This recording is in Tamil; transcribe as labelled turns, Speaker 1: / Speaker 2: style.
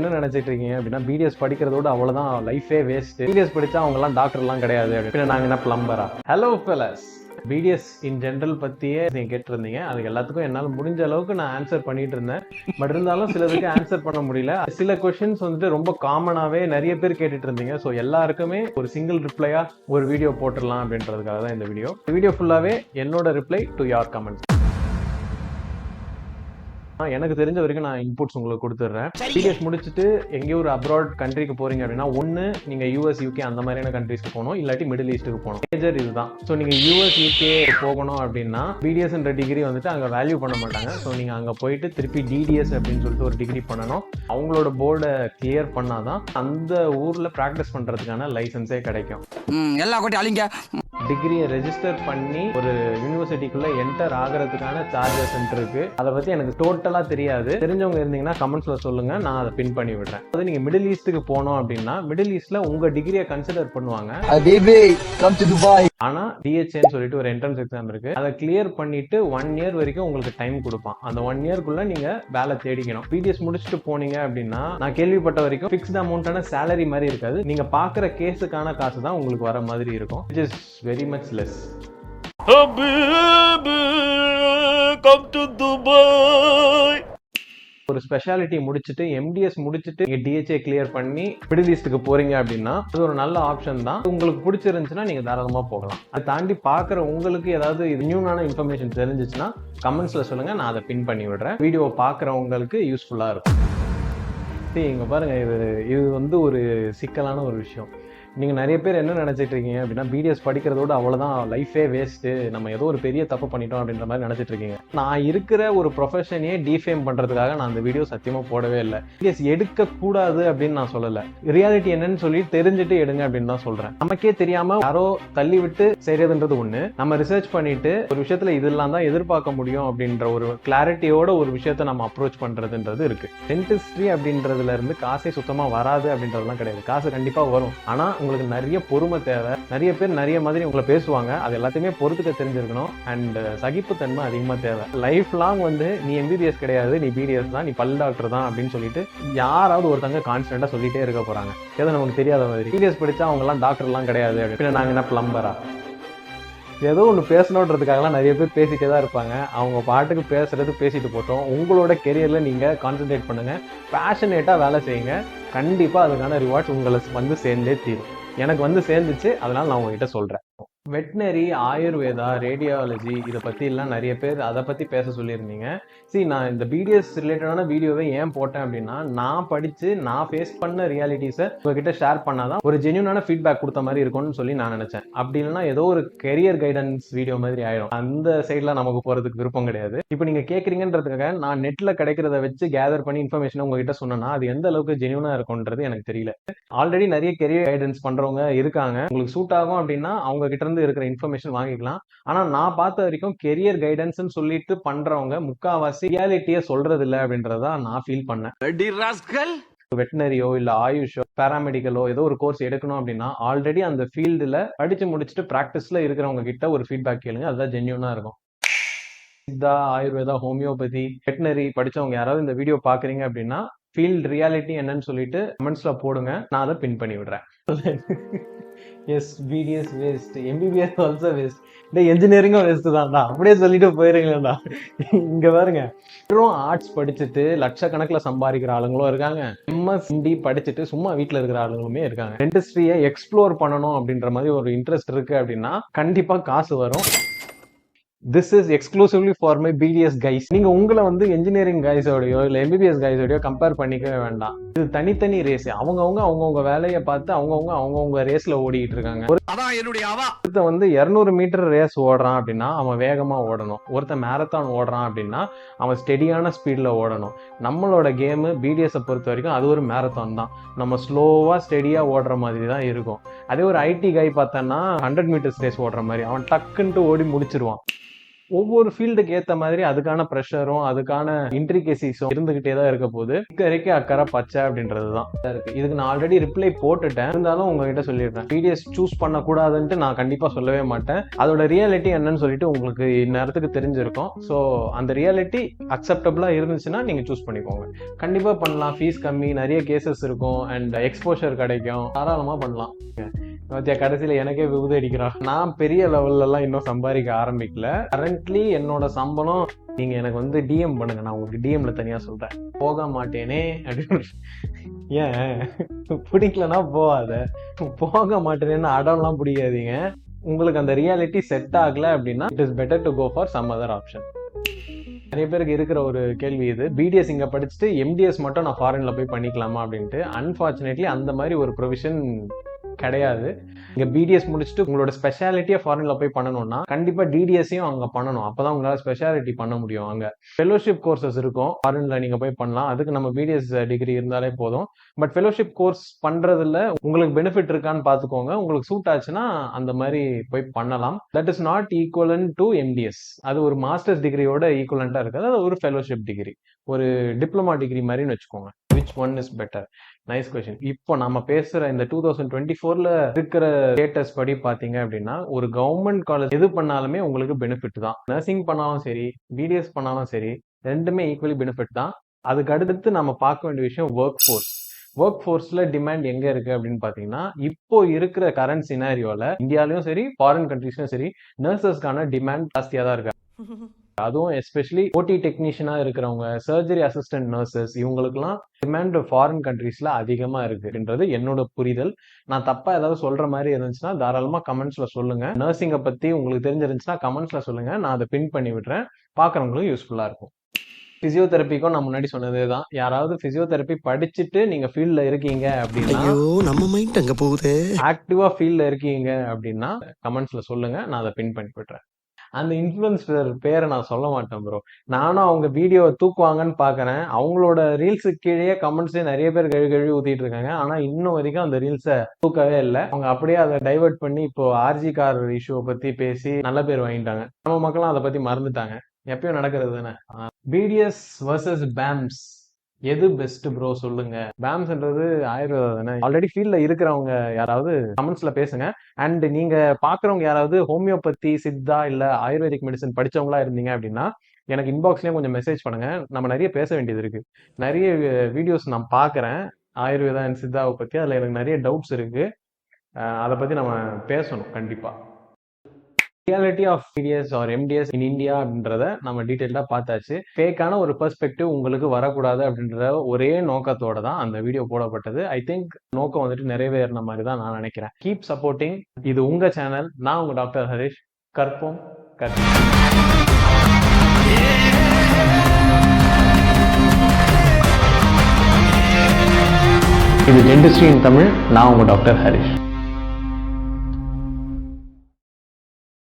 Speaker 1: என்ன நினைச்சிட்டு இருக்கீங்க அப்படின்னா பிடிஎஸ் படிக்கிறதோட அவ்வளவுதான் லைஃபே வேஸ்ட் பிடிஎஸ் படிச்சா அவங்க எல்லாம் டாக்டர் எல்லாம் கிடையாது அப்படின்னு. நாங்க என்ன பிளம்பரா hello fellas BDS in general பத்தியே நீங்க கேட்டிருந்தீங்க. அதுக்கு எல்லாத்துக்கும் என்னால முடிஞ்ச அளவுக்கு நான் ஆன்சர் பண்ணிட்டு இருந்தேன். பட் இருந்தாலும் சிலதுக்கு ஆன்சர் பண்ண முடியல. சில கொஸ்டின்ஸ் வந்துட்டு ரொம்ப காமனாவே நிறைய பேர் கேட்டுட்டு இருந்தீங்க. ஸோ எல்லாருக்குமே ஒரு சிங்கிள் ரிப்ளையா ஒரு வீடியோ போட்டுடலாம் அப்படின்றதுக்காக தான் இந்த வீடியோ வீடியோ ஃபுல்லாவே என்னோட ரிப்ளை டு யார் கமெண்ட்ஸ் எனக்கு தெரிஞ்ச வரைக்கும் நான் இன்புட்ஸ் உங்களுக்கு கொடுத்துட்றேன். பிடிஎஸ் முடிச்சுட்டு எங்கேயோ ஒரு அப்ராட் கண்ட்ரிக்கு போறீங்க அப்படின்னா ஒன்று நீங்க யூஎஸ் யூகே அந்த மாதிரியான கண்ட்ரிஸ்க்கு போகணும். இல்லாட்டி மிடில் ஈஸ்ட்டுக்கு போகணும். மேஜர் இதுதான். ஸோ நீங்க யூஎஸ் யூகே போகணும் அப்படின்னா பிடிஎஸ்ன்ற டிகிரி வந்துட்டு அங்கே வேல்யூ பண்ண மாட்டாங்க. ஸோ நீங்க அங்கே போயிட்டு திருப்பி டிடிஎஸ் அப்படின்னு சொல்லிட்டு ஒரு டிகிரி பண்ணணும். அவங்களோட போர்டை கிளியர் பண்ணாதான் அந்த ஊர்ல ப்ராக்டிஸ் பண்றதுக்கான லைசன்ஸே கிடைக்கும்.
Speaker 2: எல்லா கொட்டி அழிங்க.
Speaker 1: டிகிரியை ரெஜிஸ்டர் பண்ணி ஒரு யூனிவர்சிட்டிக்குள்ள என்டர் ஆகிறதுக்கான சார்ஜஸ் இருக்கு. அதை பத்தி எனக்கு டோட்டலா தெரியாது. தெரிஞ்சவங்க இருந்தீங்கன்னா கமெண்ட்ஸ்ல சொல்லுங்க. நான் அதை பின் பண்ணி விடுறேன். அது நீங்க மிடில் ஈஸ்ட்டுக்கு போனோம் அப்படின்னா மிடில் ஈஸ்ட்ல உங்க டிகிரியை கன்சிடர் பண்ணுவாங்க.
Speaker 3: Habibi, come to Dubai.
Speaker 1: ஆனா டிஹெச்ஏன்னு சொல்லிட்டு ஒரு என்ட்ரன்ஸ் எக்ஸாம் இருக்கு. அதை கிளியர் பண்ணிட்டு ஒன் இயர் வரைக்கும் உங்களுக்கு டைம் கொடுப்பான். அந்த ஒன் இயர்க்குள்ள நீங்க வேலை தேடிக்கணும். பிடிஎஸ் முடிச்சுட்டு போனீங்க அப்படின்னா நான் கேள்விப்பட்ட வரைக்கும் ஃபிக்ஸ்ட் அமௌண்ட்டான சேலரி மாதிரி இருக்காது. நீங்க பாக்குற கேஸுக்கான காசு தான் உங்களுக்கு வர மாதிரி இருக்கும். It is very much less
Speaker 4: come to Dubai.
Speaker 1: ஒரு ஸ்பெஷாலிட்டி முடிச்சுட்டு எம்டிஎஸ் முடிச்சுட்டு நீங்க டிஹெச்ஏ கிளியர் பண்ணி மிடில் ஈஸ்ட்டுக்கு போறீங்க அப்படின்னா அது ஒரு நல்ல ஆப்ஷன் தான். உங்களுக்கு பிடிச்சிருந்துச்சுன்னா நீங்க தாராளமா போகலாம். அதை தாண்டி பாக்குற உங்களுக்கு ஏதாவது நியூனான இன்ஃபர்மேஷன் தெரிஞ்சிச்சுன்னா கமெண்ட்ஸ்ல சொல்லுங்க நான் அதை பின் பண்ணி விடுறேன். வீடியோ பாக்குறவங்களுக்கு யூஸ்ஃபுல்லா இருக்கும். See, இங்க பாருங்க இது இது வந்து ஒரு சிக்கலான ஒரு விஷயம். நீங்கள் நிறைய பேர் என்ன நினச்சிட்டு இருக்கீங்க அப்படின்னா பிடிஎஸ் படிக்கிறதோட அவ்வளோதான் லைஃபே வேஸ்ட்டு நம்ம ஏதோ ஒரு பெரிய தப்பு பண்ணிட்டோம் அப்படின்ற மாதிரி நினச்சிட்டு இருக்கீங்க. நான் இருக்கிற ஒரு ப்ரொஃபஷனையே டிஃபேம் பண்ணுறதுக்காக நான் அந்த வீடியோ சத்தியமாக போடவே இல்லை. பிடிஎஸ் எடுக்கக்கூடாது அப்படின்னு நான் சொல்லலை. ரியாலிட்டி என்னன்னு சொல்லி தெரிஞ்சுட்டு எடுங்க அப்படின்னு தான் சொல்கிறேன் நமக்கே தெரியாமல் யாரோ தள்ளி விட்டு செய்யறதுன்றது ஒன்று நம்ம ரிசர்ச் பண்ணிட்டு ஒரு விஷயத்தில் இதெல்லாம் தான் எதிர்பார்க்க முடியும் அப்படின்ற ஒரு கிளாரிட்டியோட ஒரு விஷயத்த நம்ம அப்ரோச் பண்ணுறதுன்றது இருக்குது டென்டிஸ்ட்ரி அப்படின்றதுல இருந்து காசே சுத்தமாக வராது அப்படின்றதுலாம் கிடையாது. காசு கண்டிப்பாக வரும். ஆனால் உங்களுக்கு நிறைய பொறுமை தேவை. நிறைய பேர் நிறைய மாதிரி உங்களை பேசுவாங்க. அது எல்லாத்தையுமே பொறுத்துக்க தெரிஞ்சிருக்கணும். அண்ட் சகிப்புத்தன்மை அதிகமாக தேவை. லைஃப் லாங் வந்து நீ எம்பிபிஎஸ் கிடையாது. நீ பிடிஎஸ் தான். நீ பல் டாக்டர் தான் அப்படின்னு சொல்லிட்டு யாராவது ஒருத்தங்க கான்ஸ்டன்டா சொல்லிட்டே இருக்க போறாங்க. ஏதோ நமக்கு தெரியாத மாதிரி. பிடிஎஸ் படிச்சா அவங்க எல்லாம் கிடையாது. அப்படின்னு நாங்கள் என்ன பிளம்பரா ஏதோ ஒன்று பேசணுன்றதுக்காகலாம் நிறைய பேர் பேசிட்டே தான் இருப்பாங்க. அவங்க பாட்டுக்கு பேசுகிறது பேசிட்டு போட்டோம். உங்களோட கெரியரில் நீங்கள் கான்சென்ட்ரேட் பண்ணுங்கள் பேஷனேட்டாக வேலை செய்யுங்க. கண்டிப்பாக அதுக்கான ரிவார்ட்ஸ் உங்களை வந்து சேர்ந்தே தீரும். எனக்கு வந்து சேர்ந்துச்சு. அதனால் நான் உங்ககிட்ட சொல்கிறேன் வெட்னரி ஆயுர்வேதா ரேடியாலஜி இதை பற்றிலாம் நிறைய பேர் அதை பற்றி பேச சொல்லியிருந்தீங்க. சரி நான் இந்த பிடிஎஸ் ரிலேட்டடான வீடியோவை ஏன் போட்டேன் அப்படின்னா நான் படித்து நான் ஃபேஸ் பண்ண ரியாலிட்டிஸை உங்ககிட்ட ஷேர் பண்ணாதான் ஒரு ஜென்யூனான ஃபீட்பேக் கொடுத்த மாதிரி இருக்கும்னு சொல்லி நான் நினச்சேன். அப்படி இல்லைன்னா ஏதோ ஒரு கெரியர் கைடன்ஸ் வீடியோ மாதிரி ஆயிடும். அந்த சைடில் நமக்கு போகிறதுக்கு விருப்பம் கிடையாது. இப்போ நீங்கள் கேட்குறீங்கன்றதுக்காக நான் நெட்டில் கிடைக்கிறத வச்சு கேதர் பண்ணி இன்ஃபர்மேஷன் உங்ககிட்ட சொன்னேன்னா அது எந்த அளவுக்கு ஜென்யூனாக இருக்கும்ன்றது எனக்கு தெரியல. ஆல்ரெடி நிறைய கெரியர் கைடன்ஸ் பண்ணுறவங்க இருக்காங்க. உங்களுக்கு சூட் ஆகும் அப்படின்னா அவங்க கிட்ட இருந்து இருக்கிற இன்ஃபர்மேஷன் வாங்கிக்கலாம். ஆனா நான் பார்த்த வரைக்கும் கெரியர் கைடன்ஸ்னு சொல்லிட்டு பண்றவங்க முக்காவாசி ரியாலிட்டியை சொல்றது இல்லை அப்படின்றத நான் ஃபீல் பண்ணேன். வெட்டினரியோ இல்ல ஆயுஷோ பேராமெடிக்கலோ ஏதோ ஒரு கோர்ஸ் எடுக்கணும் அப்படின்னா ஆல்ரெடி அந்த ஃபீல்டுல படிச்சு முடிச்சுட்டு ப்ராக்டிஸ்ல இருக்கிறவங்க கிட்ட ஒரு ஃபீட்பேக் கேளுங்க. அதுதான் ஜென்யூனா இருக்கும். சித்தா ஆயுர்வேதா ஹோமியோபதி வெட்டினரி படிச்சவங்க யாராவது இந்த வீடியோ பாக்குறீங்க அப்படின்னா ஃபீல்ட் ரியாலிட்டி என்னன்னு சொல்லிட்டு கமெண்ட்ஸ்ல போடுங்க. நான் அதை பின் பண்ணி விடுறேன். Yes BDS waste MBBS also waste இந்த என்ஜினியரிங்கும் வேஸ்ட் தான்டா. அப்படியே சொல்லிட்டு போயிருங்களேடா இங்க பாருங்க. வெறும் ஆர்ட்ஸ் படிச்சுட்டு லட்சக்கணக்கில் சம்பாதிக்கிற ஆளுங்களும் இருக்காங்க. எம்எஸ் ஹிந்தி படிச்சுட்டு சும்மா வீட்டில் இருக்கிற ஆளுங்களுமே இருக்காங்க. இண்டஸ்ட்ரியை எக்ஸ்ப்ளோர் பண்ணணும் அப்படின்ற மாதிரி ஒரு இன்ட்ரெஸ்ட் இருக்கு அப்படின்னா கண்டிப்பா காசு வரும். This is exclusively for my BDS guys நீங்க உங்களை வந்து இன்ஜினியரிங் கைஸோடயோ இல்ல எம்பிபிஎஸ் கைஸோடயோ கம்பேர் பண்ணிக்கவே வேண்டாம். இது தனித்தனி ரேஸ் அவங்கவுங்க அவங்கவுங்க வேலையை பார்த்து அவங்கவுங்க அவங்கவுங்க ரேஸ்ல ஓடிட்டு இருக்காங்க.
Speaker 2: அதான் என்னுடைய அவா.
Speaker 1: ஒருத்தன் வந்து இரநூறு மீட்டர் ரேஸ் ஓடுறான் அப்படின்னா அவன் வேகமா ஓடணும். ஒருத்தன் மேரத்தான் ஓடுறான் அப்படின்னா அவன் ஸ்டெடியான ஸ்பீட்ல ஓடணும். நம்மளோட கேமு பிடிஎஸை பொறுத்த வரைக்கும் அது ஒரு மேரத்தான் தான். நம்ம ஸ்லோவா ஸ்டெடியா ஓடுற மாதிரி தான் இருக்கும். அதே ஒரு ஐடி கை பார்த்தோன்னா ஹண்ட்ரட் மீட்டர்ஸ் ரேஸ் ஓடுற மாதிரி. அவன் டக்குன்ட்டு ஓடி முடிச்சிருவான். ஒவ்வொரு ஃபீல்டுக்கு ஏத்த மாதிரி அதுக்கான ப்ரெஷரும் அதுக்கான இன்ட்ரிகேசிஸும் இருந்துகிட்டே தான் இருக்க போது இக்கரைக்கு அக்கறை பச்சை அப்படின்றது தான் இருக்கு. இதுக்கு நான் ஆல்ரெடி ரிப்ளை போட்டுட்டேன். இருந்தாலும் உங்ககிட்ட சொல்லிடுறேன். பிடிஎஸ் சூஸ் பண்ணக்கூடாதுன்ட்டு நான் கண்டிப்பா சொல்லவே மாட்டேன். அதோட ரியாலிட்டி என்னன்னு சொல்லிட்டு உங்களுக்கு இந்நேரத்துக்கு தெரிஞ்சிருக்கும். ஸோ அந்த ரியாலிட்டி அக்செப்டபிளா இருந்துச்சுன்னா நீங்க சூஸ் பண்ணிக்கோங்க. கண்டிப்பா பண்ணலாம். ஃபீஸ் கம்மி. நிறைய கேசஸ் இருக்கும். அண்ட் எக்ஸ்போஷர் கிடைக்கும். தாராளமா பண்ணலாம். பார்த்தியா கடைசியில எனக்கே விபூதி அடிக்கிறான் நான் பெரிய லெவல்லலாம் இன்னும் சம்பாதிக்க ஆரம்பிக்கல. கரண்ட்லி என்னோட சம்பளம் நீங்கள் எனக்கு வந்து டிஎம் பண்ணுங்க. நான் உங்களுக்கு டிஎம்ல தனியாக சொல்கிறேன் போக மாட்டேனே அப்படின்னு. ஏன்? பிடிக்கலன்னா போகாத போக மாட்டேனேன்னு அடம்லாம் பிடிக்காதீங்க. உங்களுக்கு அந்த ரியாலிட்டி செட் ஆகல அப்படின்னா it is better to go for some other option நிறைய பேருக்கு இருக்கிற ஒரு கேள்வி இது. பிடிஎஸ் இங்கே படிச்சுட்டு எம்டிஎஸ் மட்டும் நான் ஃபாரினில் போய் பண்ணிக்கலாமா அப்படின்ட்டு அன்பார்ச்சுனேட்லி அந்த மாதிரி ஒரு ப்ரொவிஷன் கிடையாது. இங்க பிடிஎஸ் முடிச்சுட்டு உங்களோட ஸ்பெஷாலிட்டியை ஃபாரின்ல போய் பண்ணணும்னா கண்டிப்பா டிடிஎஸ்ஸையும் அங்க பண்ணணும். அப்பதான் உங்களால ஸ்பெஷாலிட்டி பண்ண முடியும். அங்க ஃபெலோஷிப் கோர்சஸ் இருக்கும். ஃபாரின்ல நீங்க போய் பண்ணலாம். அதுக்கு நம்ம பிடிஎஸ் டிகிரி இருந்தாலே போதும். பட் ஃபெலோஷிப் கோர்ஸ் பண்றதுல உங்களுக்கு பெனிஃபிட் இருக்கான்னு பாத்துக்கோங்க. உங்களுக்கு சூட் ஆச்சுன்னா அந்த மாதிரி போய் பண்ணலாம். That is not equivalent to MDS அது ஒரு மாஸ்டர்ஸ் டிகிரியோட ஈக்குவலண்டா இருக்காது. அது ஒரு ஃபெலோஷிப் டிகிரி ஒரு டிப்ளமா டிகிரி மாதிரின்னு வச்சுக்கோங்க. Which one is better nice question இப்போ நம்ம பேசுற இந்த டூ தௌசண்ட் டுவெண்ட்டி ஃபோர்ல இருக்கிற ஸ்டேட்டஸ் படி பாத்தீங்க அப்படின்னா ஒரு கவர்மெண்ட் காலேஜ் எது பண்ணாலுமே உங்களுக்கு பெனிஃபிட் தான். நர்சிங் பண்ணாலும் சரி பிடிஎஸ் பண்ணாலும் சரி ரெண்டுமே ஈக்குவலி பெனிஃபிட் தான். அதுக்கு அடுத்து நம்ம பார்க்க வேண்டிய விஷயம் ஒர்க் ஃபோர்ஸ் ஒர்க் ஃபோர்ஸ்ல டிமாண்ட் எங்க இருக்கு அப்படின்னு பாத்தீங்கன்னா இப்போ இருக்கிற கரண்ட் சினாரியோல இந்தியாலயும் சரி ஃபாரின் கண்ட்ரீஸ்லயும் சரி நர்சஸ்க்கான டிமாண்ட் ஜாஸ்தியா தான் இருக்கு. அதுவும் எஸ்பெஷலி ஓடி டெக்னீஷியனா இருக்கிறவங்க சர்ஜரி அசிஸ்டன்ட் நர்சஸ் இவங்களுக்குலாம் டிமாண்ட் ஃபாரின் கண்ட்ரீஸ்ல அதிகமா இருக்குன்றது என்னோட புரிதல். நான் தப்பா ஏதாவது சொல்ற மாதிரி இருந்துச்சுன்னா தாராளமா கமெண்ட்ஸ்ல சொல்லுங்க. நர்சிங்கை பத்தி உங்களுக்கு தெரிஞ்சிருந்துச்சுன்னா கமெண்ட்ஸ்ல சொல்லுங்க. நான் அதை பின் பண்ணி விடுறேன். பாக்குறவங்களுக்கும் யூஸ்ஃபுல்லா இருக்கும். பிசியோதெரப்பிக்கும் நான் முன்னாடி சொன்னதே தான் யாராவது பிசியோதெரப்பி படிச்சுட்டு நீங்க ஃபீல்ட்ல இருக்கீங்க அப்படின்னா
Speaker 5: நம்ம மைண்ட் அங்க போகுது.
Speaker 1: ஆக்டிவா ஃபீல்ட்ல இருக்கீங்க அப்படின்னா கமெண்ட்ஸ்ல சொல்லுங்க நான் அதை பின் பண்ணி விட்டுறேன். அந்த இன்ஃபுளுன்சர் பேரை நான் சொல்ல மாட்டேன் ப்ரோ நானும் அவங்க வீடியோவை தூக்குவாங்கன்னு பாக்குறேன். அவங்களோட ரீல்ஸுக்கு கீழே கமெண்ட்ஸே நிறைய பேர் கழுவி கழுவி ஊத்திட்டு இருக்காங்க. ஆனா இன்னும் வரைக்கும் அந்த ரீல்ஸை தூக்கவே இல்லை. அவங்க அப்படியே அதை டைவர்ட் பண்ணி இப்போ ஆர்ஜி கார் இஷ்யூவை பத்தி பேசி நல்ல பேர் வாங்கிட்டாங்க. நம்ம மக்களும் அதை பத்தி மறந்துட்டாங்க. எப்பயும் நடக்கிறது தானே? பிடிஎஸ் வர்சஸ் பேம்ஸ் எது பெஸ்ட் ப்ரோ சொல்லுங்க. பேம்ஸ்ன்றது ஆயுர்வேதம் தானே ஆல்ரெடி ஃபீல்ட்ல இருக்கிறவங்க யாராவது கமெண்ட்ஸ்ல பேசுங்க. அண்ட் நீங்க பாக்குறவங்க யாராவது ஹோமியோபதி சித்தா இல்ல ஆயுர்வேதிக் மெடிசன் படிச்சவங்களா இருந்தீங்க அப்படின்னா எனக்கு இன்பாக்ஸ்லயும் கொஞ்சம் மெசேஜ் பண்ணுங்க. நம்ம நிறைய பேச வேண்டியது இருக்கு. நிறைய வீடியோஸ் நான் பாக்குறேன். ஆயுர்வேதா அண்ட் சித்தாவை பத்தி அதுல எனக்கு நிறைய டவுட்ஸ் இருக்கு. அதை பத்தி நம்ம பேசணும் கண்டிப்பா. Reality of BDS or MDS in India அப்படின்றத நம்ம டீட்டெயிலாக பார்த்தாச்சு. ஃபேக்கான ஒரு பெர்ஸ்பெக்டிவ் உங்களுக்கு வரக்கூடாது அப்படின்ற ஒரே நோக்கத்தோட தான் அந்த வீடியோ போடப்பட்டது. ஐ திங்க் நோக்கம் வந்துட்டு நிறைவேறின மாதிரி தான் நான் நினைக்கிறேன். கீப் சப்போர்ட்டிங் இது உங்க சேனல் நான் உங்க டாக்டர் ஹரிஷ். கற்போம். கற்போம். இது டென்டிஸ்ட்ரி இன் தமிழ் நான் உங்கள் டாக்டர் ஹரிஷ்.